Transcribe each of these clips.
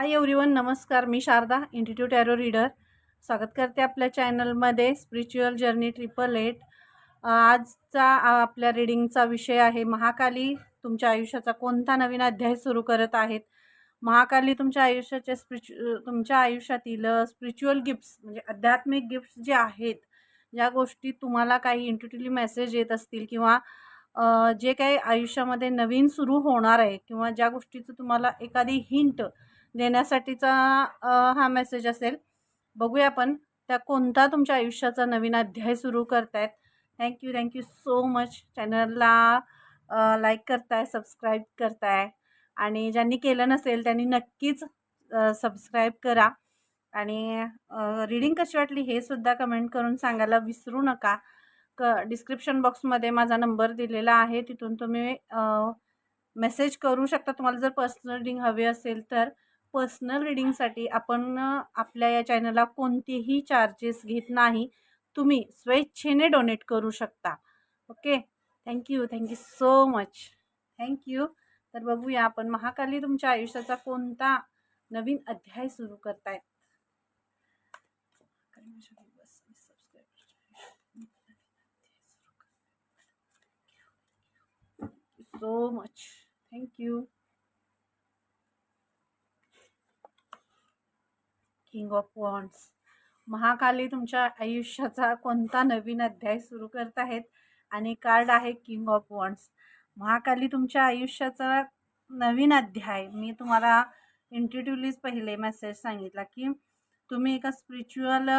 हाय everyone नमस्कार. मी Sharda institute arrow reader स्वागत करते आपल्या चॅनलमध्ये स्पिरिच्युअल जर्नी ट्रिपल एट आजचा आपल्या रीडिंगचा विषय आहे महाकाली. तुमच्या आयुष्याचा कोणता नवीन अध्याय सुरू करत आहेत? महाकाली तुमच्या आयुष्याचे स्पिरिच्यु तुमच्या आयुष्यातील स्पिरिच्युअल गिफ्ट्स म्हणजे आध्यात्मिक गिफ्ट्स जे आहेत ज्या गोष्टी तुम्हाला काही इंटिट्युटली मेसेज येत असतील किंवा जे काही आयुष्यामध्ये नवीन सुरू होणार आहे किंवा ज्या गोष्टीचं तुम्हाला एखादी हिंट देण्यासाठीचा हा मेसेज असेल. बघूया आपण त्या कोणता तुमच्या आयुष्याचा नवीन अध्याय सुरू करतायत. Thank you thank you so much चॅनलला लाईक करताय सबस्क्राईब करताय. आणि ज्यांनी केलं नसेल त्यांनी नक्कीच सबस्क्राईब करा. आणि रीडिंग कशी वाटली हे सुद्धा कमेंट करून सांगायला विसरू नका. क डिस्क्रिप्शन बॉक्समध्ये माझा नंबर दिलेला आहे. तिथून तुम्ही मेसेज करू शकता. तुम्हाला जर पर्सनल रीडिंग हवी असेल तर पर्सनल रिडिंगसाठी आपण आपल्या या चॅनलला कोणतेही चार्जेस घेत नाही. तुम्ही स्वेच्छेने डोनेट करू शकता. Okay? Thank you thank you so much thank you तर बघूया आपण महाकाली तुमच्या आयुष्याचा कोणता नवीन अध्याय सुरू करतायत? So much thank you king of wands Mahakali तुमच्या आयुष्याचा कोणता नवीन अध्याय सुरू करत आहेत? आणि कार्ड आहे किंग ऑफ वॉन्ड्स महाकाली तुमच्या आयुष्याचा नवीन अध्याय. मी तुम्हाला इंट्युटिव्हलीच पहिले मेसेज सांगितला की तुम्ही एका स्पिरिच्युअल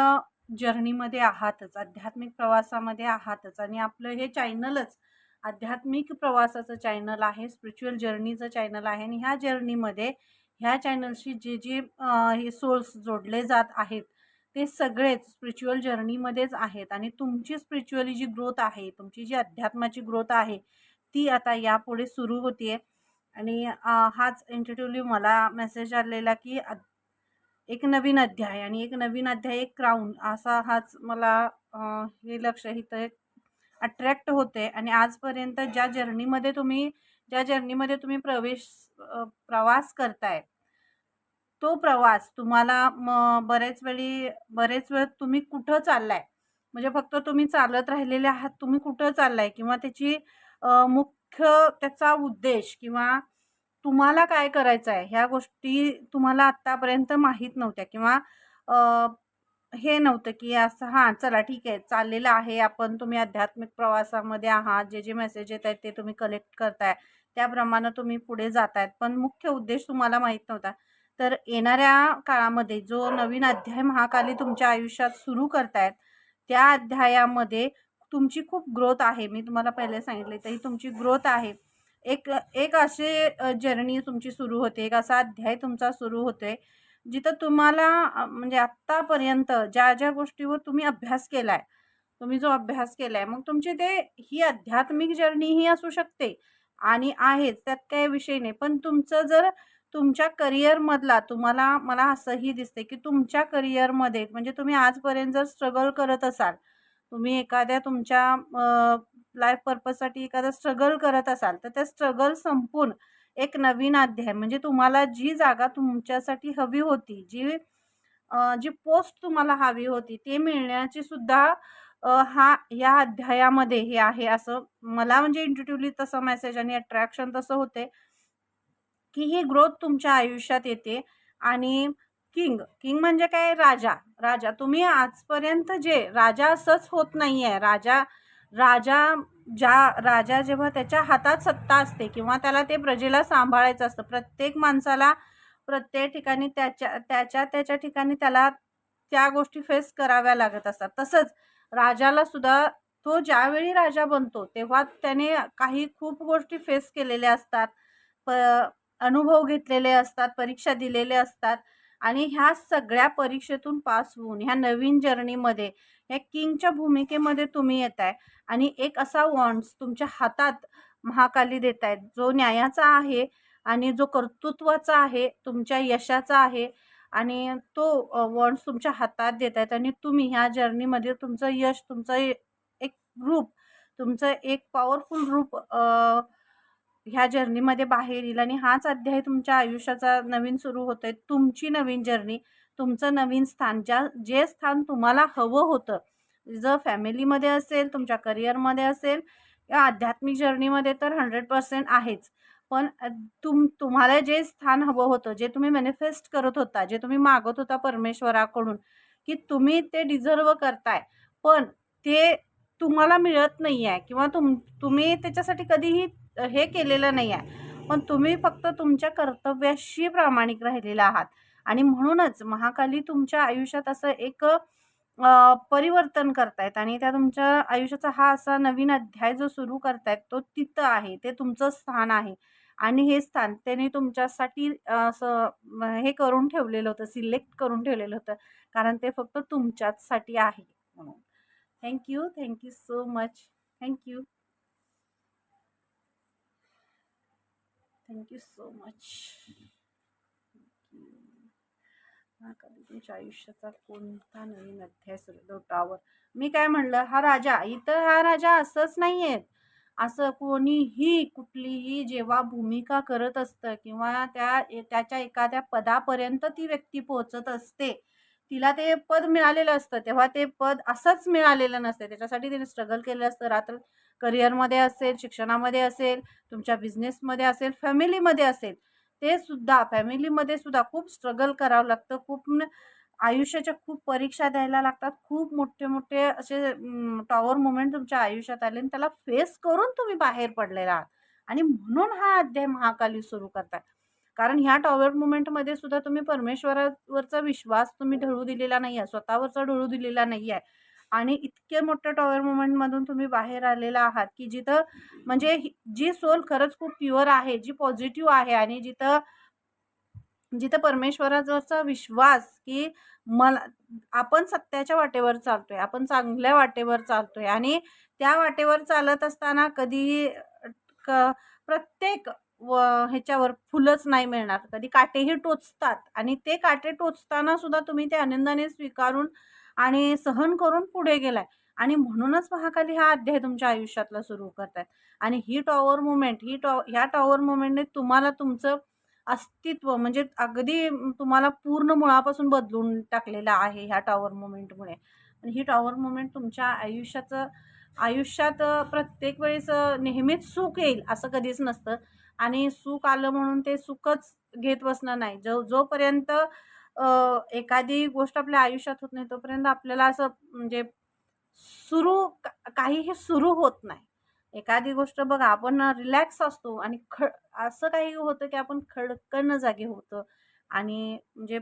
जर्नीमध्ये आहातच. आध्यात्मिक प्रवासामध्ये आहातच. आणि आपलं हे चॅनलच आध्यात्मिक प्रवासाचं चॅनल आहे स्पिरिच्युअल जर्नीचं चॅनल आहे. आणि ह्या जर्नीमध्ये ह्या चॅनलशी जे जे हे सोर्स जोडले जात आहेत ते सगळेच स्पिरिच्युअल जर्नीमध्येच आहेत. आणि तुमची स्पिरिच्युअली जी ग्रोथ आहे तुमची जी अध्यात्माची ग्रोथ आहे ती आता यापुढे सुरू होती आहे आणि हाच इंटिट्युटिव्हली मला मेसेज आलेला की एक नवीन अध्याय आणि एक नवीन अध्याय एक क्राऊन असा हाच मला हे लक्ष इथं अट्रॅक्ट होते आणि आजपर्यंत ज्या जर्नीमध्ये तुम्ही ज्या जर्नीमध्ये तुम्ही प्रवेश प्रवास करताय तो प्रवास तुम्हाला म बरेच वेळी बरेच वेळ तुम्ही कुठं चाललाय? म्हणजे फक्त तुम्ही चालत राहिलेले आहात तुम्ही कुठं चाललाय? किंवा त्याची मुख्य त्याचा उद्देश किंवा तुम्हाला काय करायचं आहे ह्या गोष्टी तुम्हाला आत्तापर्यंत माहीत नव्हत्या किंवा हे नव्हतं की असं हां चला ठीक आहे चाललेलं आहे आपण तुम्ही आध्यात्मिक प्रवासामध्ये आहात जे जे मेसेज येत आहेत ते तुम्ही कलेक्ट करताय त्याप्रमाणे तुम्ही पुढे जात आहेत पण मुख्य उद्देश तुम्हाला माहीत नव्हता. तर येणाऱ्या काळामध्ये जो नवीन अध्याय महाकाली तुमच्या आयुष्यात सुरू करतायत त्या अध्यायामध्ये तुमची खूप ग्रोथ आहे. मी तुम्हाला पहिले सांगितले तरी तुमची ग्रोथ आहे. एक एक असे जर्नी तुमची सुरू होते. एक असा अध्याय तुमचा सुरू होतोय जिथं तुम्हाला म्हणजे आत्तापर्यंत ज्या ज्या गोष्टीवर तुम्ही अभ्यास केला आहे तुम्ही जो अभ्यास केला आहे मग तुमची ते ही आध्यात्मिक जर्नी ही असू शकते आणि आहेच त्यात काही विषय नाही. पण तुमचं जर तुमच्या करिअरमधला तुम्हाला मला असंही दिसते की तुमच्या करिअरमध्ये म्हणजे तुम्ही आजपर्यंत जर स्ट्रगल करत असाल तुम्ही एखाद्या तुमच्या लाईफ पर्पजसाठी एखादा स्ट्रगल करत असाल तर त्या स्ट्रगल संपून एक नवीन अध्याय म्हणजे तुम्हाला जी जागा तुमच्यासाठी हवी होती जी जी पोस्ट तुम्हाला हवी होती ते मिळण्याची सुद्धा हा या अध्यायामध्ये हे आहे असं मला म्हणजे इंट्युटिव्हली तसं मेसेज आणि अट्रॅक्शन तसं होते की ही ग्रोथ तुमच्या आयुष्यात येते. आणि किंग किंग म्हणजे काय? राजा. राजा. तुम्ही आजपर्यंत जे राजा असंच होत नाही आहे राजा राजा ज्या राजा जेव्हा त्याच्या हातात सत्ता असते किंवा त्याला ते प्रजेला सांभाळायचं असतं प्रत्येक माणसाला प्रत्येक ठिकाणी त्याच्या त्याच्या त्याच्या ठिकाणी त्याला त्या गोष्टी फेस कराव्या लागत असतात. तसंच राजाला सुद्धा तो ज्यावेळी राजा बनतो तेव्हा त्याने काही खूप गोष्टी फेस केलेल्या असतात. प अनुभव घेतलेले असतात परीक्षा दिलेले असतात आणि ह्या सगळ्या परीक्षेतून पास होऊन ह्या नवीन जर्नीमध्ये ह्या किंगच्या भूमिकेमध्ये तुम्ही येत आहे आणि एक असा वॉन्ड्स तुमच्या हातात महाकाली देत आहेत जो न्यायाचा आहे आणि जो कर्तृत्वाचा आहे तुमच्या यशाचा आहे आणि तो वॉन्ड्स तुमच्या हातात देत आहेत आणि तुम्ही ह्या जर्नीमध्ये तुमचं यश तुमचं एक रूप तुमचं एक पॉवरफुल रूप ह्या जर्नीमध्ये बाहेर येईल आणि हाच अध्याय तुमच्या आयुष्याचा नवीन सुरू होतो आहे तुमची नवीन जर्नी तुमचं नवीन स्थान ज्या जे स्थान तुम्हाला हवं होतं जर फॅमिलीमध्ये असेल तुमच्या करिअरमध्ये असेल या आध्यात्मिक जर्नीमध्ये तर हंड्रेड पर्सेंट आहेच. पण तुम तुम्हाला जे स्थान हवं होतं जे तुम्ही मॅनिफेस्ट करत होता जे तुम्ही मागत होता परमेश्वराकडून की तुम्ही ते डिझर्व करताय. पण ते तुम्हाला मिळत नाही आहे किंवा तुम तुम्ही त्याच्यासाठी कधीही हे केलेलं नाही आहे. पण तुम्ही फक्त तुमच्या कर्तव्याशी प्रामाणिक राहिलेला आहात. आणि म्हणूनच महाकाली तुमच्या आयुष्यात असं एक परिवर्तन करतायत. आणि त्या तुमच्या आयुष्याचा हा असा नवीन अध्याय जो सुरू करतायत तो तिथं आहे. ते तुमचं स्थान आहे. आणि हे स्थान त्याने तुमच्यासाठी असं हे करून ठेवलेलं होतं सिलेक्ट करून ठेवलेलं होतं. कारण ते फक्त तुमच्याचसाठी आहे म्हणून. Thank you thank you so much. Thank you. Thank you so much कधी तुमच्या आयुष्याचा कोणता नवीन अध्याय लोटावर मी काय म्हणलं हा राजा इथं हा राजा असंच नाही आहेत असं कोणीही कुठलीही जेव्हा भूमिका करत असतं किंवा त्या त्याच्या एखाद्या पदापर्यंत ती व्यक्ती पोहोचत असते तिला ते पद मिळालेलं असतं तेव्हा ते पद असंच मिळालेलं नसतं. त्याच्यासाठी तिने स्ट्रगल केलं असतं. रात्र करिअरमध्ये असेल शिक्षणामध्ये असेल तुमच्या बिझनेसमध्ये असेल फॅमिलीमध्ये असेल ते सुद्धा फॅमिलीमध्ये सुद्धा खूप स्ट्रगल करावं लागतं. खूप आयुष्याच्या खूप परीक्षा द्यायला लागतात. खूप मोठे मोठे असे टॉवर मुमेंट तुमच्या आयुष्यात आले आणि त्याला फेस करून तुम्ही बाहेर पडलेला आहात. आणि म्हणून हा अध्याय महाकाली सुरू करतात. कारण ह्या टॉवर मुमेंटमध्ये सुद्धा तुम्ही परमेश्वरावरचा विश्वास तुम्ही ढळू दिलेला नाही आहे स्वतःवरचा ढळू दिलेला नाही आहे आणि इतके मोठ्या टॉवर मुमेंटमधून तुम्ही बाहेर आलेला आहात की जिथं म्हणजे जी सोल खरंच खूप प्युअर आहे जी पॉझिटिव्ह आहे आणि जिथं जिथं परमेश्वराचा विश्वास की मला आपण सत्याच्या वाटेवर चालतोय आपण चांगल्या वाटेवर चालतोय आणि त्या वाटेवर चालत असताना कधीही प्रत्येक व ह्याच्यावर फुलंच नाही मिळणार. कधी काटेही टोचतात आणि ते काटे टोचताना सुद्धा तुम्ही ते आनंदाने स्वीकारून आणि सहन करून पुढे गेलाय. आणि म्हणूनच महाकाली हा अध्याय तुमच्या आयुष्यातला सुरू करतायत. आणि ही टॉवर मुमेंट ही टॉ ह्या टॉवर मुमेंटने तुम्हाला तुमचं अस्तित्व म्हणजे अगदी तुम्हाला पूर्ण मुळापासून बदलून टाकलेलं आहे ह्या टॉवर मुमेंटमुळे आणि ही टॉवर मुमेंट तुमच्या आयुष्याचं आयुष्यात प्रत्येक वेळेस नेहमीच सुख येईल असं कधीच नसतं. आणि सुख आलं म्हणून ते सुखच घेत बसणं नाही. जो जोपर्यंत एखादी गोष्ट आपल्या आयुष्यात होत नाही तोपर्यंत आपल्याला असं म्हणजे सुरू काहीही सुरू होत नाही. एखादी गोष्ट बघा आपण रिलॅक्स असतो आणि ख असं काही होतं की आपण खडकन जागे होतं आणि म्हणजे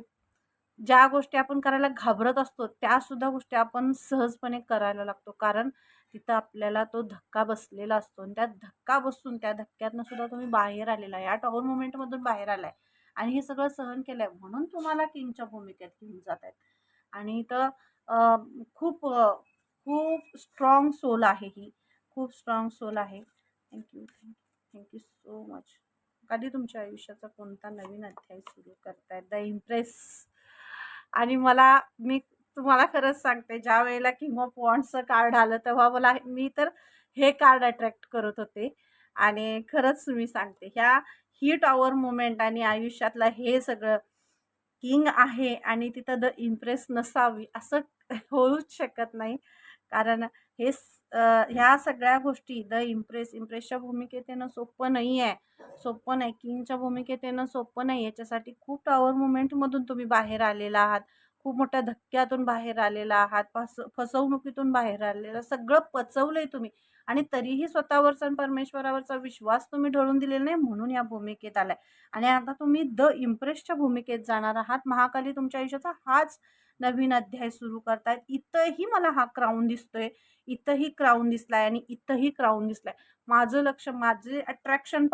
ज्या गोष्टी आपण करायला घाबरत असतो त्यासुद्धा गोष्टी आपण सहजपणे करायला लागतो. कारण तिथं आपल्याला तो धक्का बसलेला असतो आणि त्या धक्का बसून त्या धक्क्यातनं सुद्धा तुम्ही बाहेर आलेला आहे. या टॉवर मुमेंटमधून बाहेर आलाय. आणि हे सगळं सहन केलं आहे म्हणून तुम्हाला किंगच्या भूमिकेत घेऊन जात आहेत. आणि इथं खूप खूप स्ट्रॉंग सोल आहे ही. खूप स्ट्रॉंग सोल आहे. Thank you thank you thank you so much कधी तुमच्या आयुष्याचा कोणता नवीन अध्याय सुरू करतायत द इम्प्रेस आणि मला मी तुम्हाला खरंच सांगते ज्या वेळेला किंवा पॉइंटचं कार्ड आलं तेव्हा मला मी तर हे कार्ड अट्रॅक्ट करत होते. आणि खरंच मी सांगते ह्या ही टॉवर मुमेंट आणि आयुष्यातलं हे सगळं किंग आहे आणि तिथं द इम्प्रेस नसावी असं होऊच शकत नाही. कारण हे ह्या सगळ्या गोष्टी द इम्प्रेस इम्प्रेसच्या भूमिकेत येणं सोपं नाही आहे. सोपं नाही. किंगच्या भूमिकेत येणं सोपं नाही. याच्यासाठी खूप टॉवर मुमेंटमधून तुम्ही बाहेर आलेला आहात. खूप मोठ्या धक्क्यातून बाहेर आलेला आहात फस फसवणुकीतून बाहेर आलेला सगळं पचवलंय तुम्ही. आणि तरीही स्वतःवरचा परमेश्वरावरचा विश्वास तुम्ही ढळून दिलेला नाही म्हणून या भूमिकेत आलाय. आणि आता तुम्ही द इम्प्रेसच्या भूमिकेत जाणार आहात. महाकाली तुमच्या आयुष्याचा हाच नवीन अध्याय सुरू करतायत. इथंही मला हा क्राऊन दिसतोय. इथंही क्राऊन दिसलाय आणि इथंही क्राऊन दिसलाय. माझं लक्ष माझे अट्रॅक्शन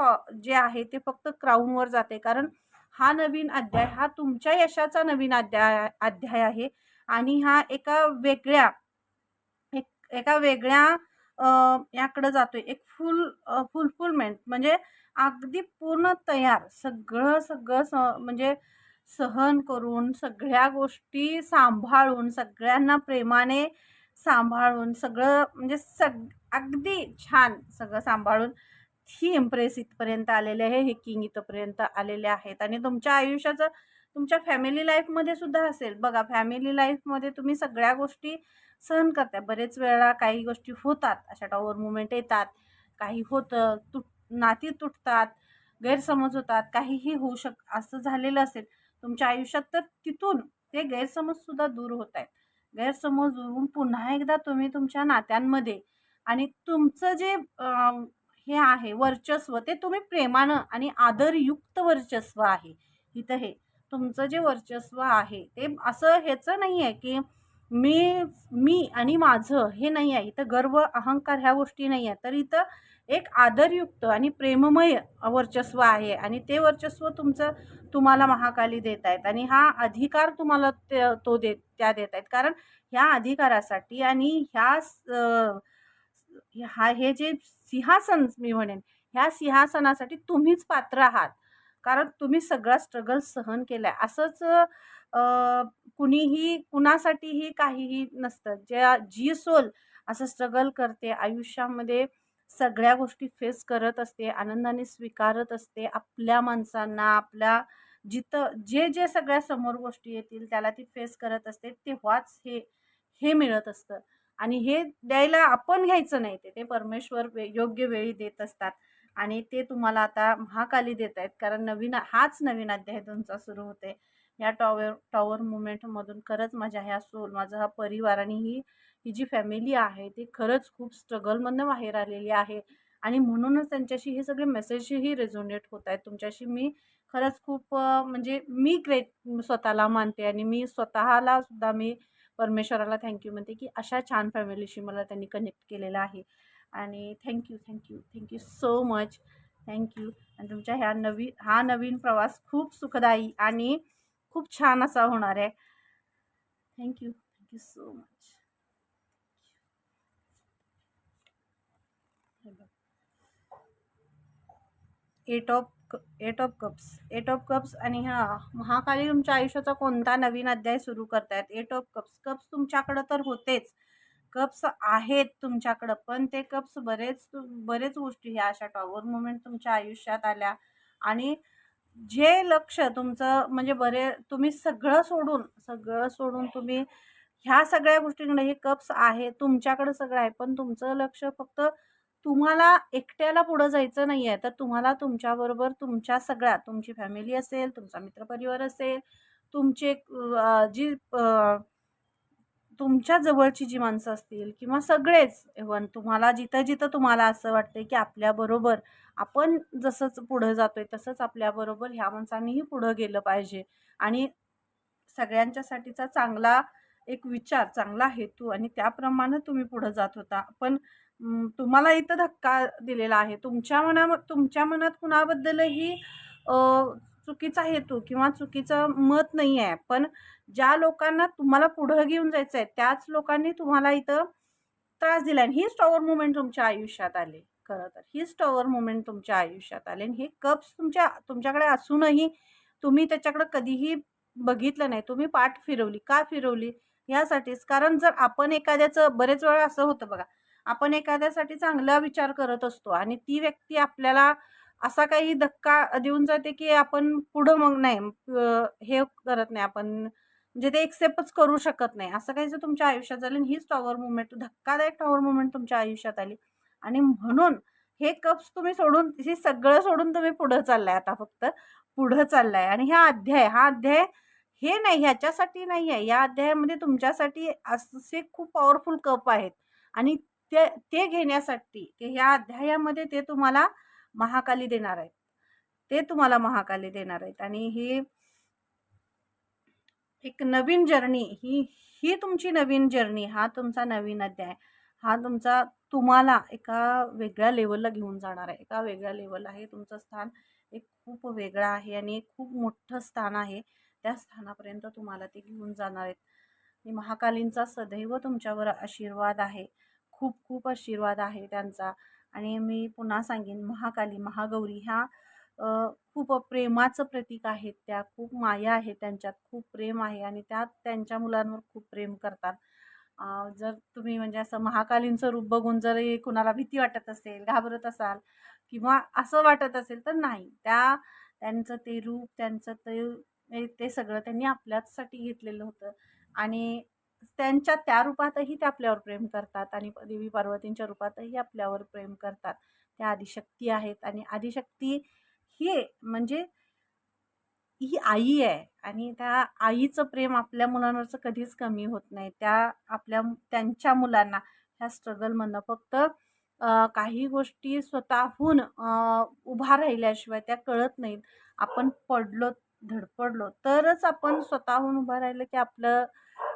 जे आहे ते फक्त क्राऊनवर जाते. कारण हा नवीन अध्याय हा तुमच्या यशाचा नवीन अध्याय अध्याय आहे. आणि हा एका वेगळ्या एक एका वेगळ्या याकडं जातोय. एक फुल फुलफुलमेंट म्हणजे अगदी पूर्ण तयार. सगळं सगळं स म्हणजे सहन करून सगळ्या गोष्टी सांभाळून सगळ्यांना प्रेमाने सांभाळून सगळं म्हणजे सग अगदी छान सगळं सांभाळून ही इम्प्रेस इथपर्यंत आलेले आहे हे किंग इथपर्यंत आलेले आहेत. आणि तुमच्या आयुष्याचं तुमच्या फॅमिली लाईफमध्ये सुद्धा असेल. बघा फॅमिली लाईफमध्ये तुम्ही सगळ्या गोष्टी सहन करताय. बरेच वेळा काही गोष्टी होतात. अशा टॉवर मुवमेंट येतात. काही होतं तुट नाती तुटतात गैरसमज होतात. काहीही होऊ शक असं झालेलं असेल तुमच्या आयुष्यात तर तिथून ते गैरसमजसुद्धा दूर होत आहेत. गैरसमज दुरून पुन्हा एकदा तुम्ही तुमच्या नात्यांमध्ये आणि तुमचं जे हे आहे. वर्चस्व ते तुम्ही प्रेमानं आणि आदरयुक्त वर्चस्व आहे. इथं हे तुमचं जे वर्चस्व आहे ते असं ह्याचं नाही आहे की मी मी आणि माझं हे नाही आहे इथं गर्व अहंकार ह्या गोष्टी नाही आहे तर इथं एक आदरयुक्त आणि प्रेममय वर्चस्व आहे आणि ते वर्चस्व तुमचं तुम्हाला महाकाली देत आहेत आणि हा अधिकार तुम्हाला ते तो देत त्या देत आहेत कारण ह्या अधिकारासाठी आणि ह्या स- हा हे जे सिंहासन मी म्हणेन ह्या सिंहासनासाठी तुम्हीच पात्र आहात. कारण तुम्ही सगळा स्ट्रगल सहन केला आहे असंच कुणीही कुणासाठीही काहीही नसतं. ज्या जी सोल असं स्ट्रगल करते आयुष्यामध्ये सगळ्या गोष्टी फेस करत असते आनंदाने स्वीकारत असते आपल्या माणसांना आपल्या जिथं जे जे सगळ्या समोर गोष्टी येतील त्याला ती फेस करत असते तेव्हाच हे हे मिळत असतं. आणि हे द्यायला आपण घ्यायचं नाही ते ते परमेश्वर वे योग्य वेळी देत असतात. आणि ते तुम्हाला आता महाकाली देत आहेत कारण नवीन हाच नवीन अध्याय तुमचा सुरू होते या टॉवर टॉवर मुवमेंटमधून खरंच माझ्या ह्या सोल माझा हा परिवार आणि ही ही जी फॅमिली आहे ती खरंच खूप स्ट्रगलमधनं बाहेर आलेली आहे. आणि म्हणूनच त्यांच्याशी हे सगळे मेसेजही रेझोनेट होत आहेत. तुमच्याशी मी खरंच खूप म्हणजे मी ग्रेट स्वतःला मानते आणि मी स्वतःला सुद्धा मी परमेश्वराला थँक्यू म्हणते की अशा छान फॅमिलीशी मला त्यांनी कनेक्ट केलेलं आहे. आणि thank you thank you thank you so much thank you आणि तुमच्या ह्या नवी हा नवीन प्रवास खूप सुखदायी आणि खूप छान असा होणार आहे. Thank you thank you so much eight of eight of cups eight of cups आणि हा महाकाली तुमच्या आयुष्याचा कोणता नवीन अध्याय सुरू करतायत? एट ऑफ कप्स कप्स तुमच्याकडं तर होतेच. कप्स आहेत तुमच्याकडं पण ते कप्स बरेच बरेच गोष्टी ह्या अशा टॉवर मुमेंट तुमच्या आयुष्यात आल्या. आणि जे लक्ष तुमचं म्हणजे बरे तुम्ही सगळं सोडून सगळं सोडून तुम्ही ह्या सगळ्या गोष्टींकडे हे कप्स आहे तुमच्याकडं सगळं आहे पण तुमचं लक्ष फक्त तुम्हाला एकट्याला पुढं जायचं नाही आहे तर तुम्हाला तुमच्याबरोबर तुमच्या सगळ्या तुमची फॅमिली असेल तुमचा मित्रपरिवार असेल तुमचे जी तुमच्या जवळची जी माणसं असतील किंवा सगळेच इव्हन तुम्हाला जिथं जिथं तुम्हाला असं वाटतं की आपल्याबरोबर आपण जसंच पुढं जातो आहे तसंच आपल्याबरोबर ह्या माणसांनीही पुढं गेलं पाहिजे. आणि सगळ्यांच्यासाठीचा चांगला एक विचार चांगला हेतू आणि त्याप्रमाणे तुम्ही पुढं जात होता. पण तुम्हाला इथं धक्का दिलेला आहे. तुमच्या मना तुमच्या मनात कुणाबद्दलही चुकीचा हेतू किंवा चुकीचं मत नाही आहे. पण ज्या लोकांना तुम्हाला पुढं घेऊन जायचं आहे त्याच लोकांनी तुम्हाला इथं त्रास दिला आणि हीच टॉवर मुवमेंट तुमच्या आयुष्यात आले. खरं तर हीच टॉवर मुवमेंट तुमच्या आयुष्यात आले. आणि हे कप्स तुमच्या तुमच्याकडे असूनही तुम्ही त्याच्याकडे कधीही बघितलं नाही. तुम्ही पाठ फिरवली. का फिरवली? यासाठीच. कारण जर आपण एखाद्याचं बरेच वेळा असं होतं बघा. आपण एखाद्यासाठी चांगला विचार करत असतो आणि ती व्यक्ती आपल्याला असा काही धक्का देऊन जाते की आपण पुढं मग नाही हे करत नाही आपण म्हणजे ते एक्सेप्टच करू शकत नाही. असं काही जर तुमच्या आयुष्यात झालं आणि हीच टॉवर मुवमेंट धक्कादायक टॉवर मुवमेंट तुमच्या आयुष्यात आली आणि म्हणून हे कप्स तुम्ही सोडून हे सगळं सोडून तुम्ही पुढं चाललाय आता फक्त. पुढं चाललाय आणि हा अध्याय हा अध्याय हे नाही ह्याच्यासाठी नाही आहे. या अध्यायामध्ये तुमच्यासाठी असे खूप पॉवरफुल कप आहेत आणि ते ते घेण्यासाठी ते ह्या अध्यायामध्ये ते तुम्हाला महाकाली देणार आहेत. ते तुम्हाला महाकाली देणार आहेत. आणि ही एक नवीन जर्नी ही ही तुमची नवीन जर्नी हा तुमचा नवीन अध्याय हा तुमचा तुम्हाला एका वेगळ्या लेवलला घेऊन जाणार आहे. एका वेगळ्या लेवल आहे तुमचं स्थान एक खूप वेगळं आहे आणि एक खूप मोठं स्थान आहे. त्या स्थानापर्यंत तुम्हाला ते घेऊन जाणार आहेत. महाकालींचा सदैव तुमच्यावर आशीर्वाद आहे. खूप खूप आशीर्वाद आहे त्यांचा. आणि मी पुन्हा सांगेन महाकाली महागौरी ह्या खूप प्रेमाचं प्रतीक आहेत त्या. खूप माया आहे त्यांच्यात खूप प्रेम आहे आणि त्या त्यांच्या मुलांवर खूप प्रेम करतात. जर तुम्ही म्हणजे असं महाकालींचं रूप बघून जर कुणाला भीती वाटत असेल घाबरत असाल किंवा असं वाटत असेल तर नाही. त्या त्यांचं ते रूप त्यांचं ते ते सगळं त्यांनी आपल्याचसाठी घेतलेलं होतं. आणि त्यांच्या त्या रूपातही ते आपल्यावर प्रेम करतात आणि देवी पार्वतींच्या रूपातही आपल्यावर प्रेम करतात. त्या आदिशक्ती आहेत आणि आदिशक्ती ही म्हणजे ही आई आहे आणि त्या आईचं प्रेम आपल्या मुलांवरचं कधीच कमी होत नाही. त्या आपल्या त्यांच्या मुलांना ह्या स्ट्रगलमधनं फक्त काही गोष्टी स्वतःहून उभा राहिल्याशिवाय त्या कळत नाहीत. आपण पडलो धडपडलो तरच आपण स्वतःहून उभं राहिलं की आपलं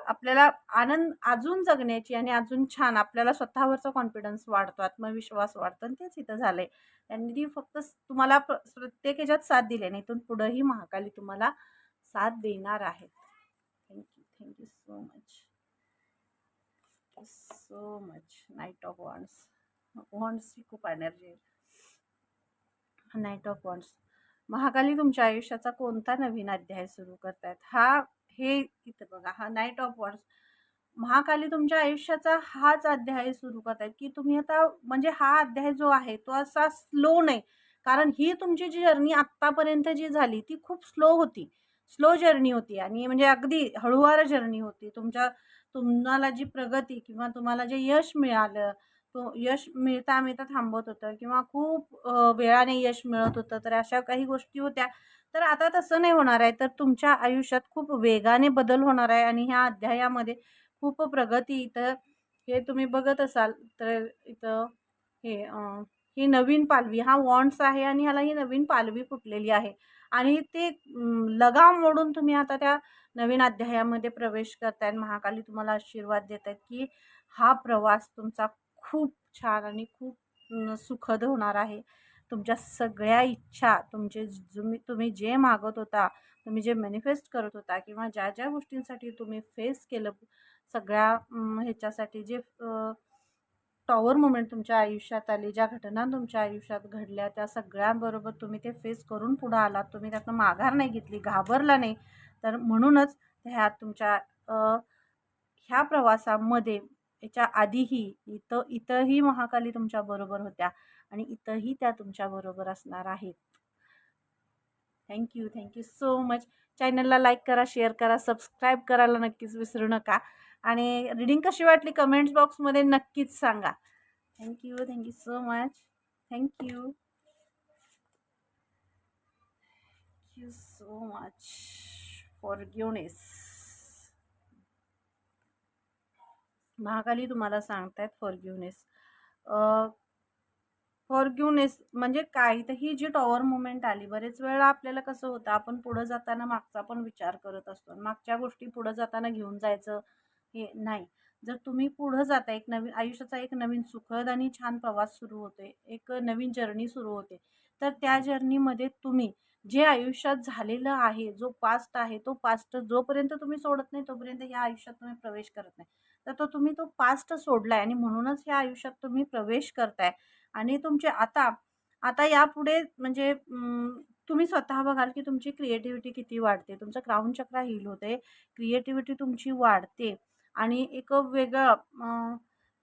आपल्याला आनंद अजून जगण्याची आणि अजून छान आपल्याला स्वतःवरचा कॉन्फिडन्स वाढतो आत्मविश्वास वाढतो आणि तेच इथं झालंय. त्यांनी ती फक्त तुम्हाला प्रत्येक याच्यात साथ दिली आणि इथून पुढंही महाकाली तुम्हाला साथ देणार आहेत. Thank you thank you so much so much knight of wands वॉन्ड्सची खूप energy knight of wands Mahakali तुमच्या आयुष्याचा कोणता नवीन अध्याय सुरू करतायत? हा हे इथं बघा हा नाईट ऑफ वॉन्ड्स महाकाली तुमच्या आयुष्याचा हाच अध्याय सुरू करतायत की तुम्ही आता म्हणजे हा अध्याय जो आहे तो असा स्लो नाही. कारण ही तुमची जी जर्नी आत्तापर्यंत जी झाली ती खूप स्लो होती. स्लो जर्नी होती आणि म्हणजे अगदी हळूवार जर्नी होती. तुमच्या तुम्हाला जी प्रगती किंवा तुम्हाला जे यश मिळालं तो यश मिळता मिळता थांबत होतं किंवा खूप वेळाने यश मिळत होतं. तर अशा काही गोष्टी होत्या. तर आता तसं नाही होणार आहे. तर तुमच्या आयुष्यात खूप वेगाने बदल होणार आहे आणि ह्या अध्यायामध्ये खूप प्रगती इथं हे तुम्ही बघत असाल तर इथं हे ही नवीन पालवी हा वॉन्ट्स आहे आणि ह्याला ही नवीन पालवी फुटलेली आहे. आणि ते लगाम मोडून तुम्ही आता त्या नवीन अध्यायामध्ये प्रवेश करताय महाकाली तुम्हाला आशीर्वाद देत आहेत की हा प्रवास तुमचा खूप छान आणि खूप सुखद होणार आहे. तुमच्या सगळ्या इच्छा तुमचे तुम्ही तुम्ही जे मागत होता तुम्ही जे मॅनिफेस्ट करत होता किंवा ज्या ज्या गोष्टींसाठी तुम्ही फेस केलं सगळ्या ह्याच्यासाठी जे टॉवर मुमेंट तुमच्या आयुष्यात आली ज्या घटना तुमच्या आयुष्यात घडल्या त्या सगळ्यांबरोबर तुम्ही ते फेस करून पुढं आलात. तुम्ही त्यातनं माघार नाही घेतली घाबरला नाही. तर म्हणूनच ह्या तुमच्या ह्या प्रवासामध्ये याच्या आधीही इथं इथंही महाकाली तुमच्याबरोबर होत्या. आणि इथंही त्या तुमच्याबरोबर असणार आहेत. Thank you thank you so much चॅनलला लाईक करा शेअर करा सबस्क्राईब करायला नक्कीच विसरू नका. आणि रीडिंग कशी वाटली कमेंट्स बॉक्समध्ये नक्कीच सांगा. Thank you thank you so much thank you thank you so much forgiveness Mahakali तुम्हाला सांगतायत फॉरग्युनेस फॉरग्युनेस म्हणजे काय तर ही जी टॉवर मुवमेंट आली बरेच वेळा आपल्याला कसं होतं आपण पुढं जाताना मागचा पण विचार करत असतो मागच्या गोष्टी पुढं जाताना घेऊन जायचं हे नाही. जर तुम्ही पुढं जाता एक नवीन आयुष्याचा एक नवीन सुखद आणि छान प्रवास सुरू होते एक नवीन जर्नी सुरू होते तर त्या जर्नीमध्ये तुम्ही जे आयुष्यात झालेलं आहे जो पास्ट आहे तो पास्ट जोपर्यंत तुम्ही सोडत नाही तोपर्यंत या आयुष्यात तुम्ही प्रवेश करत नाही. तर तो तुम्ही तो पास्ट सोडलाय आणि म्हणूनच ह्या आयुष्यात तुम्ही प्रवेश करताय. आणि तुमचे आता आता यापुढे म्हणजे तुम्ही स्वतः बघाल की तुमची क्रिएटिव्हिटी किती वाढते. तुमचं क्राऊन चक्र हील होते क्रिएटिव्हिटी तुमची वाढते आणि एक वेगळं तुमचं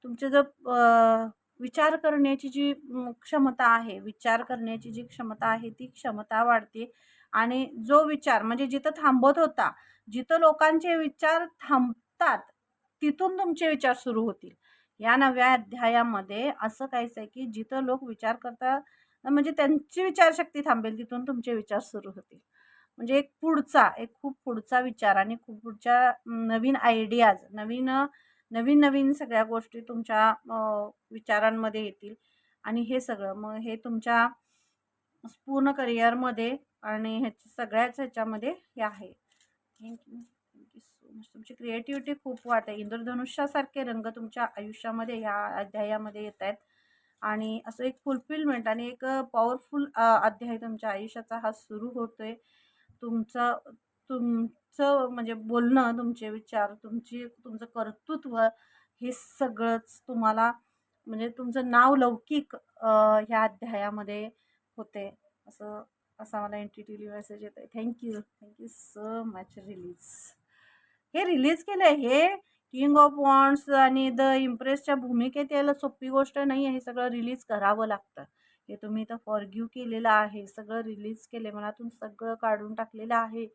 तुमचे जर विचार करण्याची जी क्षमता आहे विचार करण्याची जी क्षमता आहे ती क्षमता वाढते आणि जो विचार म्हणजे जिथं थांबत होता जिथं लोकांचे विचार थांबतात तिथून तुमचे विचार सुरू होतील. या नव्या अध्यायामध्ये असं काहीच आहे की जिथं लोक विचार करतात म्हणजे त्यांची विचारशक्ती थांबेल तिथून तुमचे विचार सुरू होतील. म्हणजे एक पुढचा एक खूप पुढचा विचार आणि खूप पुढच्या नवीन आयडियाज नवीन नवीन नवीन सगळ्या गोष्टी तुमच्या विचारांमध्ये येतील. आणि हे सगळं मग हे तुमच्या पूर्ण करिअरमध्ये आणि ह्याच्या सगळ्याच ह्याच्यामध्ये हे आहे. थँक्यू म्हणजे तुमची क्रिएटिव्हिटी खूप वाटते इंद्रधनुष्यासारखे रंग तुमच्या आयुष्यामध्ये ह्या अध्यायामध्ये येत आहेत. आणि असं एक फुलफिलमेंट आणि एक पॉवरफुल अध्याय तुमच्या आयुष्याचा हा सुरू होतोय. तुमचं तुमचं म्हणजे बोलणं तुमचे विचार तुमची तुमचं कर्तृत्व हे सगळंच तुम्हाला म्हणजे तुमचं नाव लौकिक ह्या अध्यायामध्ये होते. असं असा मला इंटिट्युली मेसेज येत आहे thank you thank you so much release हे रिलीज केलं आहे हे किंग ऑफ वॉन्ड्स आणि द इम्प्रेसच्या भूमिकेत यायला सोपी गोष्ट नाही आहे हे सगळं रिलीज करावं लागतं. हे तुम्ही इथं फॉरग्यू केलेलं आहे. सगळं रिलीज केले मनातून सगळं काढून टाकलेलं आहे.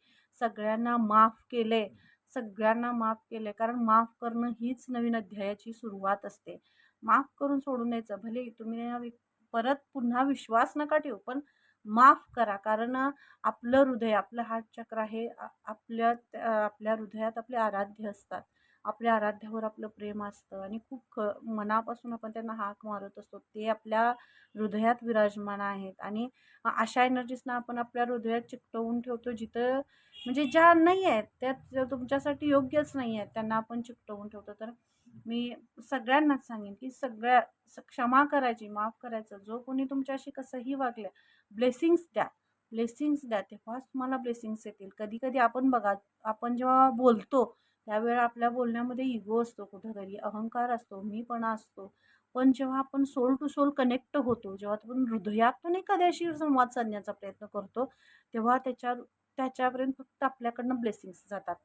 सगळ्यांना माफ केले सगळ्यांना माफ केले कारण माफ करणं हीच नवीन अध्यायाची सुरुवात असते. माफ करून सोडून द्यायचं. भले तुम्ही परत पुन्हा विश्वास नका ठेवू पण माफ करा. कारण आपलं हृदय आपलं हार्ट चक्र आहे आपल्या त्या- आपल्या हृदयात आपले आराध्य असतात. आपल्या आराध्यावर आपलं प्रेम असतं आणि खूप ख मनापासून आपण त्यांना हाक मारत असतो. ते आपल्या हृदयात विराजमान आहेत आणि अशा एनर्जीजना आपण आपल्या हृदयात चिकटवून ठेवतो जिथं म्हणजे ज्या नाही आहेत त्या त्या तुमच्यासाठी योग्यच नाही आहेत त्यांना आपण चिकटवून ठेवतो. तर मी सगळ्यांनाच सांगेन की सगळ्या स- क्षमा करायची माफ करायचं. जो कोणी तुमच्याशी कसंही वागलं ब्लेसिंग्स द्या. ब्लेसिंग्स द्या तेव्हाच तुम्हाला ब्लेसिंग्स येतील. कधी कधी आपण बघा आपण जेव्हा बोलतो त्यावेळेला आपल्या बोलण्यामध्ये इगो असतो कुठंतरी अहंकार असतो मीपणा असतो. पण जेव्हा आपण सोल टू सोल कनेक्ट होतो जेव्हा आपण हृदयातून एखाद्याशी संवाद साधण्याचा प्रयत्न करतो तेव्हा त्याच्या त्याच्यापर्यंत फक्त आपल्याकडनं ब्लेसिंग्स जातात.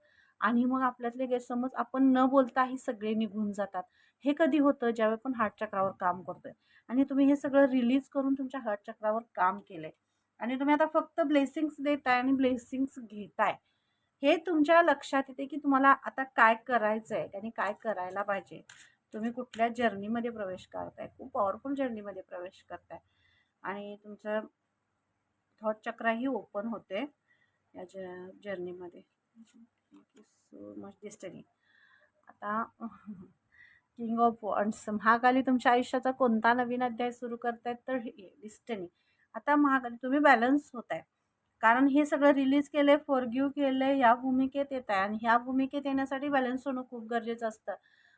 आणि मग आपल्यातले गैरसमज आपण न बोलताही सगळे निघून जातात. हे कधी होतं? ज्यावेळी आपण हार्ट चक्रावर काम करतोय. आणि तुम्ही हे सगळं रिलीज करून तुमच्या हार्ट चक्रावर काम केलंय. आणि तुम्ही आता फक्त ब्लेसिंग्स देताय आणि ब्लेसिंग्स घेताय. हे तुमच्या लक्षात येते की तुम्हाला आता काय करायचं आहे आणि काय करायला पाहिजे. तुम्ही कुठल्या जर्नीमध्ये प्रवेश करताय? खूप पॉवरफुल जर्नीमध्ये प्रवेश करताय. आणि तुमचं थॉट चक्राही ओपन होते या ज जर्नीमध्ये सो मच डिस्टनी आता किंग ऑफ वॉन्ड्स महाकाली तुमच्या आयुष्याचा कोणता नवीन अध्याय सुरू करतायत? तर डिस्टनी आता महाकाली तुम्ही बॅलन्स होत आहे कारण हे सगळं रिलीज केलं फॉरग्यू केलं या भूमिकेत येत आहे आणि ह्या भूमिकेत येण्यासाठी बॅलन्स होणं खूप गरजेचं असतं.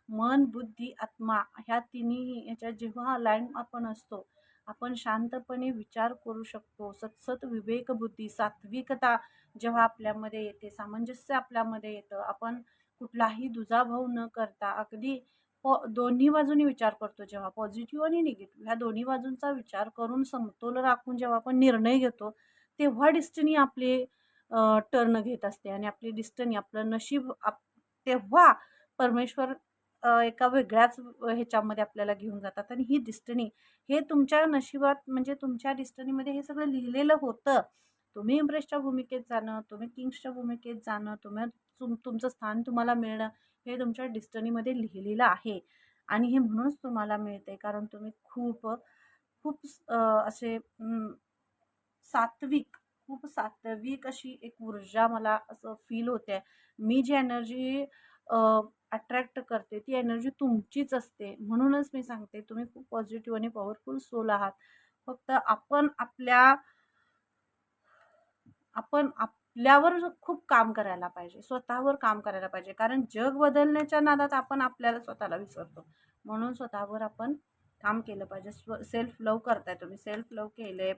मन बुद्धी आत्मा ह्या तिन्ही ह्याच्या जेव्हा अलाईन आपण असतो आपण शांतपणे विचार करू शकतो. सतसत विवेक बुद्धी सात्विकता जेव्हा आपल्यामध्ये येते सामंजस्य आपल्यामध्ये येतं आपण कुठलाही दुजाभाव न करता अगदी पॉ दोन्ही बाजूनी विचार करतो जेव्हा पॉझिटिव्ह आणि निगेटिव्ह ह्या दोन्ही बाजूंचा विचार करून समतोल राखून जेव्हा आपण निर्णय घेतो तेव्हा डिस्टनी आपली टर्न घेत असते आणि आपली डिस्टनी आपलं नशीब आप तेव्हा परमेश्वर एका वेगळ्याच ह्याच्यामध्ये आपल्याला घेऊन जातात आणि ही डिस्टनी हे तुमच्या नशिबात म्हणजे तुमच्या डिस्टनीमध्ये हे सगळं लिहिलेलं होतं. तुम्ही इम्प्रेसच्या भूमिकेत जाणं तुम्ही किंग्सच्या भूमिकेत जाणं तुम्ही तुम तुमचं स्थान तुम्हाला मिळणं हे तुमच्या डिस्टनीमध्ये लिहिलेलं आहे. आणि हे म्हणूनच तुम्हाला मिळते कारण तुम्ही खूप खूप असे सात्विक खूप सात्विक अशी एक ऊर्जा मला असं फील होते. मी जी एनर्जी अट्रॅक्ट करते ती एनर्जी तुमचीच असते. म्हणूनच मी सांगते तुम्ही खूप पॉझिटिव्ह आणि पॉवरफुल सोल आहात. फक्त आपण आपल्या आपण आपल्यावर खूप काम करायला पाहिजे स्वतःवर काम करायला पाहिजे. कारण जग बदलण्याच्या नादात आपण आपल्याला स्वतःला विसरतो. म्हणून स्वतःवर आपण काम केलं पाहिजे. स्व सेल्फ लव करताय तुम्ही. सेल्फ लव केले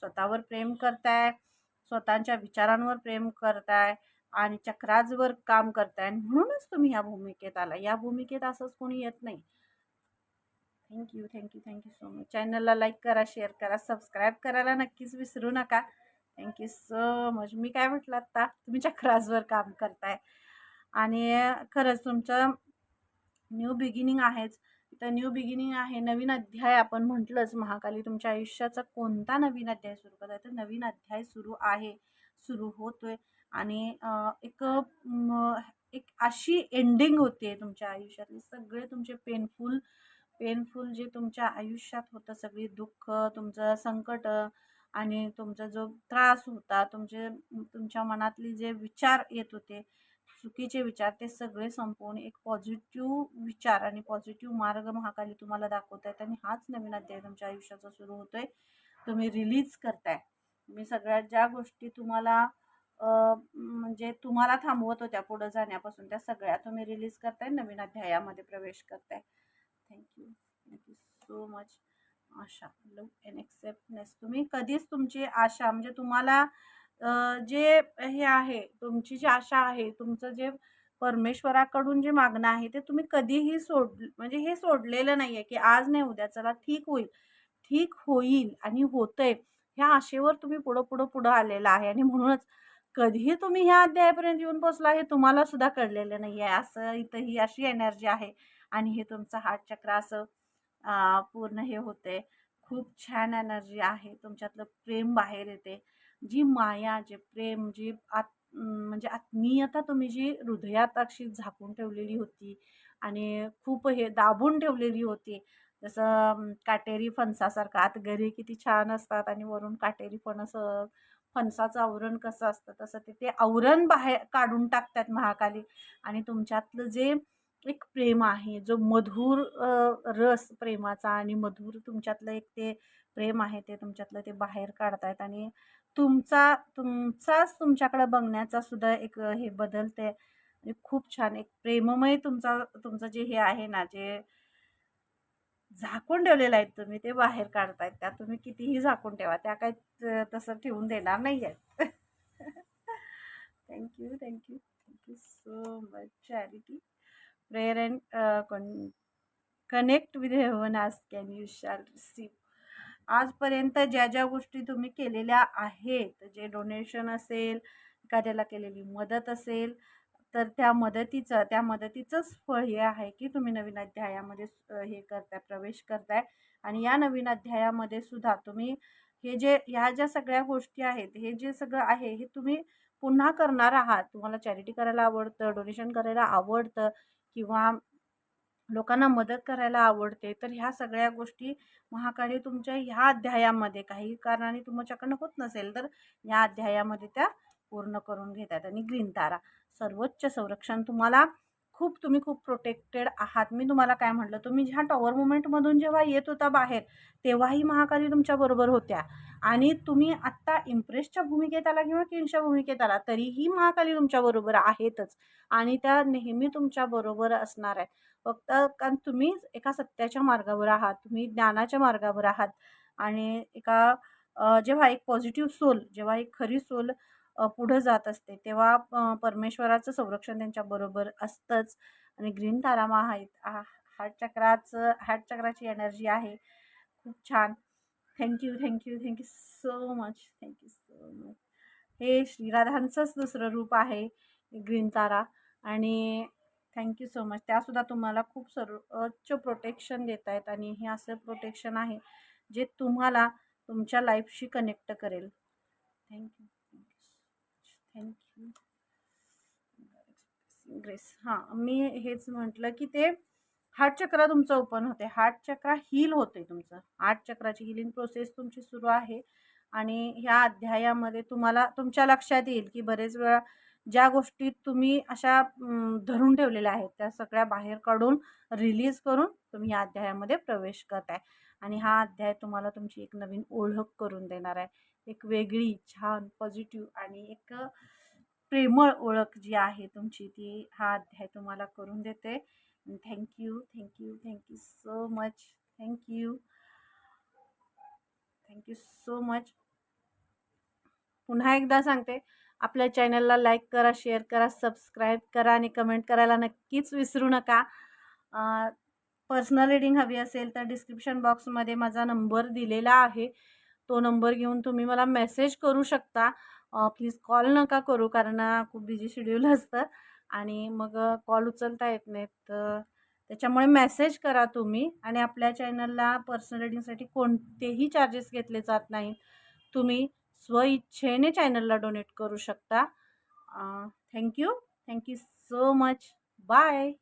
स्वतःवर प्रेम करताय स्वतःच्या विचारांवर प्रेम करताय आणि चक्राजवर काम करताय. म्हणूनच तुम्ही ह्या भूमिकेत आला या भूमिकेत असंच कोणी येत नाही. Thank you thank you thank you so much चॅनलला लाईक करा शेअर करा सबस्क्राईब करायला नक्कीच विसरू नका. थँक्यू सो मच मी काय म्हटलं आत्ता तुम्ही चक्राजवर काम करताय. आणि खरंच तुमचं न्यू बिगिनिंग आहेच. इथं न्यू बिगिनिंग आहे. नवीन अध्याय आपण म्हटलंच महाकाली तुमच्या आयुष्याचा कोणता नवीन अध्याय सुरू करताय? तर नवीन अध्याय सुरू आहे. सुरू होतोय. आणि एक एक अशी एंडिंग होते तुमच्या आयुष्यातली. सगळे तुमचे पेनफुल पेनफुल जे तुमच्या आयुष्यात होतं सगळी दुःख तुमचं संकट आणि तुमचा जो त्रास होता तुमचे तुमच्या मनातले जे विचार येत होते चुकीचे विचार ते सगळे संपवून एक पॉझिटिव्ह विचार आणि पॉझिटिव्ह मार्ग महाकाली तुम्हाला दाखवत आहेत आणि हाच नवीन अध्याय तुमच्या आयुष्याचा सुरू होतोय. तुम्ही रिलीज करताय. मी सगळ्यात ज्या गोष्टी तुम्हाला म्हणजे तुम्हाला थांबवत होत्या पुढं जाण्यापासून त्या सगळ्या तुम्ही रिलीज करताय नवीन अध्यायामध्ये प्रवेश करताय. Thank you thank you so much Asha love and acceptance. तुम्ही कधीच तुमची आशा म्हणजे तुम्हाला जे हे आहे तुमची जी आशा आहे तुमचं जे परमेश्वराकडून जे मागणं आहे ते तुम्ही कधीही सोड म्हणजे हे सोडलेलं नाही आहे की आज नाही उद्या चला ठीक होईल. ठीक होईल आणि होतंय. ह्या आशेवर तुम्ही पुढं पुढं पुढं आलेला आहे आणि म्हणूनच कधीही तुम्ही ह्या अध्यायापर्यंत येऊन पोचला हे तुम्हाला सुद्धा कळलेलं नाही आहे असं इथं ही अशी एनर्जी आहे आणि हे तुमचं हार्ट चक्र असं पूर्ण हे होते खूप छान एनर्जी आहे. तुमच्यातलं प्रेम बाहेर येते. जी माया जे प्रेम जी आत म्हणजे आत्मीयता तुम्ही जी हृदयात अशी झाकून ठेवलेली होती आणि खूप हे दाबून ठेवलेली होती. जसं काटेरी फणसासारखं आत गरे किती छान असतात आणि वरून काटेरी फणस फणसाचं आवरण कसं असतं तसं ते ते आवरण बाहेर काढून टाकतात महाकाली. आणि तुमच्यातलं जे एक प्रेम आहे जो मधुर रस प्रेमाचा आणि मधुर तुमच्यातलं एक ते प्रेम आहे ते तुमच्यातलं ते बाहेर काढतायत आणि तुमचा तुमचाच तुमच्याकडे बघण्याचा सुद्धा एक हे बदलते म्हणजे आणि खूप छान एक प्रेममय तुमचा तुमचं जे हे आहे ना जे झाकून ठेवलेलं आहेत तुम्ही ते बाहेर काढतायत. त्या तुम्ही कितीही झाकून ठेवा त्या काय तसं ठेवून देणार नाही आहेत thank you thank you thank you so much charity prayer and connect with heaven आज कॅन यू shall रिसीव आजपर्यंत ज्या ज्या गोष्टी तुम्ही केलेल्या आहेत जे डोनेशन असेल एखाद्याला केलेली मदत असेल तर त्या मदतीचं त्या मदतीचंच फळ हे आहे की तुम्ही नवीन अध्यायामध्ये हे करताय प्रवेश करताय. आणि या नवीन अध्यायामध्ये सुद्धा तुम्ही हे जे ह्या ज्या सगळ्या गोष्टी आहेत हे जे सगळं आहे हे तुम्ही पुन्हा करणार आहात. तुम्हाला चॅरिटी करायला आवडतं डोनेशन करायला आवडतं किंवा लोकांना मदत करायला आवडते तर ह्या सगळ्या गोष्टी महाकाली तुमच्या ह्या अध्यायामध्ये काही कारणाने तुमच्याकडनं होत नसेल तर या अध्यायामध्ये त्या पूर्ण करून घेतात. आणि ग्रीन तारा सर्वोच्च संरक्षण तुम्हाला खूप तुम्ही खूप प्रोटेक्टेड आहात. मी तुम्हाला काय म्हटलं तुम्ही ह्या टॉवर मुवमेंटमधून जेव्हा येत होता बाहेर तेव्हाही महाकाली तुमच्याबरोबर होत्या. आणि तुम्ही आत्ता इम्प्रेसच्या भूमिकेत आला किंवा किंगच्या भूमिकेत आला तरीही महाकाली तुमच्याबरोबर आहेतच. आणि त्या नेहमी तुमच्याबरोबर असणार आहेत. फक्त कारण तुम्ही एका सत्याच्या मार्गावर आहात तुम्ही ज्ञानाच्या मार्गावर आहात. आणि एका जेव्हा एक पॉझिटिव्ह सोल जेव्हा एक खरी सोल पुढं जात असते तेव्हा परमेश्वराचं संरक्षण त्यांच्याबरोबर असतंच आणि ग्रीन तारा आहेत हार्ट चक्राचं हार्ट चक्राची एनर्जी आहे. खूप छान. Thank you thank you thank you so much thank you so much हे श्रीराधांचंच दुसरं रूप आहे ग्रीन तारा आणि थँक्यू सो मच त्यासुद्धा तुम्हाला खूप सर्वोच्च प्रोटेक्शन देत आहेत आणि हे असं प्रोटेक्शन आहे जे तुम्हाला तुमच्या लाईफशी कनेक्ट करेल. Thank you thank you grace हां मी हेच म्हटलं की ते हार्ट चक्र तुमचं ओपन होते. हार्ट चक्र हील होते तुमचं. हार्ट चक्राची हिलिंग प्रोसेस तुमची सुरू आहे. आणि ह्या अध्यायामध्ये तुम्हाला तुमच्या लक्षात येईल की बरेच वेळा ज्या गोष्टी तुम्ही अशा धरून ठेवलेल्या आहेत त्या सगळ्या बाहेर काढून रिलीज करून तुम्ही या अध्यायामध्ये प्रवेश करताय. आणि हा अध्याय तुम्हाला तुमची एक नवीन ओळख करून देणार आहे. एक वेगळी छान पॉझिटिव्ह आणि एक प्रेमळ ओळख जी आहे तुमची ती हा अध्याय तुम्हाला करून देते. Thank you thank you thank you so much thank you thank you so much पुन्हा एकदा सांगते आपल्या चॅनलला लाईक करा शेअर करा सबस्क्राईब करा आणि कमेंट करायला नक्कीच विसरू नका. पर्सनल रिडिंग हवी असेल तर डिस्क्रिप्शन बॉक्समध्ये माझा नंबर दिलेला आहे. तो नंबर घेऊन तुम्ही मला मेसेज करू शकता. प्लीज कॉल नका करू कारण खूप बिझी शेड्यूल असतं. आणि मग कॉल उचलता येत नाहीत. तर त्याच्यामुळे मेसेज करा तुम्ही. आणि आपल्या चॅनलला पर्सनल रेडिंगसाठी कोणतेही चार्जेस घेतले जात नाहीत. तुम्ही स्वइच्छेने चॅनलला डोनेट करू शकता. Thank you. Thank you so much. Bye.